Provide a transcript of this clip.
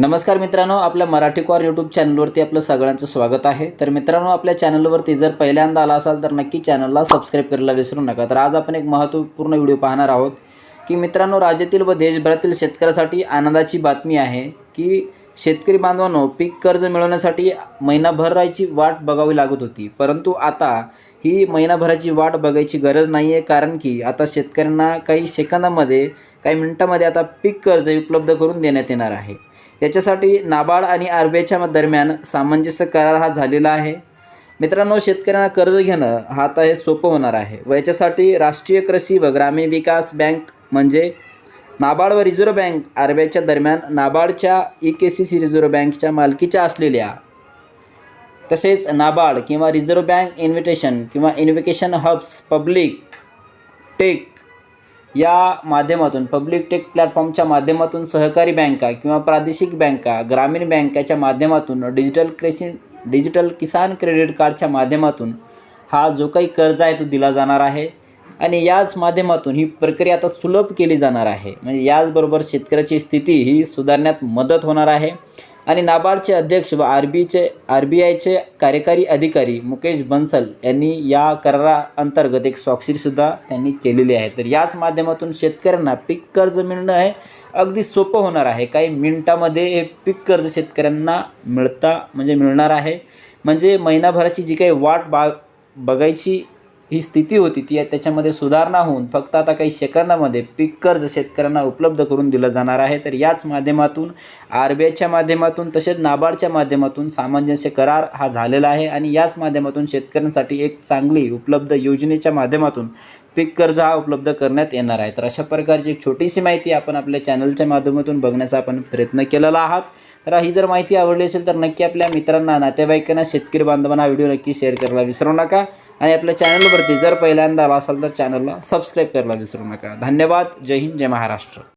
नमस्कार मित्रांनो आपल्या मराठी कॉर यूट्यूब चॅनलवरती आपलं सगळ्यांचं स्वागत आहे. तर मित्रांनो आपल्या चॅनलवरती जर पहिल्यांदा आला असाल तर नक्की चॅनलला सबस्क्राईब करायला विसरू नका. तर आज आपण एक महत्त्वपूर्ण व्हिडिओ पाहणार आहोत की मित्रांनो राज्यातील व देशभरातील शेतकऱ्यासाठी आनंदाची बातमी आहे की शेतकरी बांधवांनो पीक कर्ज मिळवण्यासाठी महिनाभराची वाट बघावी लागत होती. परंतु आता ही महिनाभराची वाट बघायची गरज नाही आहे कारण की आता शेतकऱ्यांना काही सेकंदामध्ये काही मिनिटामध्ये आता पीक कर्ज उपलब्ध करून देण्यात येणार आहे. याच्यासाठी नाबार्ड आणि आर बी आयच्या दरम्यान सामंजस्य करार हा झालेला आहे. मित्रांनो शेतकऱ्यांना कर्ज घेणं हा आता हे सोपं होणार आहे व याच्यासाठी राष्ट्रीय कृषी व ग्रामीण विकास बँक म्हणजे नाबार्ड व रिझर्व्ह बँक आर बी आयच्या दरम्यान नाबार्डच्या E K C C reserve बँकच्या मालकीच्या असलेल्या तसेच नाबार्ड किंवा रिझर्व्ह बँक इन्व्हिटेशन किंवा इन्व्हिकेशन हब्स पब्लिक टेक या माध्यमातून पब्लिक टेक प्लॅटफॉर्मच्या माध्यमातून सहकारी बँका किंवा प्रादेशिक बँका ग्रामीण बँकाच्या माध्यमातून डिजिटल कृषी डिजिटल किसान क्रेडिट कार्डच्या माध्यमातून हा जो काही कर्ज आहे तो दिला जाणार आहे. आणि याच माध्यमातून ही प्रक्रिया आता सुलभ केली जाणार आहे. म्हणजे याचबरोबर शेतकऱ्याची स्थिती ही सुधारण्यात मदत होणार आहे. आणि नाबार्डचे अध्यक्ष व आर बीचे आर बी आयचे कार्यकारी अधिकारी मुकेश बन्सल यांनी या कराराअंतर्गत एक स्वाक्षरीसुद्धा त्यांनी केलेली आहे. तर याच माध्यमातून शेतकऱ्यांना पीक कर्ज मिळणं हे अगदी सोपं होणार आहे. काही मिनिटामध्ये हे पीक कर्ज शेतकऱ्यांना मिळता म्हणजे मिळणार आहे. म्हणजे महिनाभराची जी काही वाट बा बघायची ही स्थिती होती ती त्याच्यामध्ये सुधारणा होऊन फक्त आता काही सेकंदामध्ये पीक कर्ज शेतकऱ्यांना उपलब्ध करून दिलं जाणार आहे. तर याच माध्यमातून आर बी आयच्या माध्यमातून तसेच नाबार्डच्या माध्यमातून सामंजस्य करार हा झालेला आहे आणि याच माध्यमातून शेतकऱ्यांसाठी एक चांगली उपलब्ध योजनेच्या माध्यमातून पीक कर्ज हा उपलब्ध करण्यात येणार आहे. तर अशा प्रकारची एक छोटीशी माहिती आपण आपल्या चॅनलच्या माध्यमातून बघण्याचा आपण प्रयत्न केलेला आहात. तर ही जर माहिती आवडली असेल तर नक्की आपल्या मित्रांना नातेवाईकांना शेतकरी बांधवांना व्हिडिओ नक्की शेअर करायला विसरू नका आणि आपल्या चॅनलवरती जर पहिल्यांदा आला असाल तर चॅनलला सबस्क्राईब करायला विसरू नका. धन्यवाद. जय हिंद. जय महाराष्ट्र.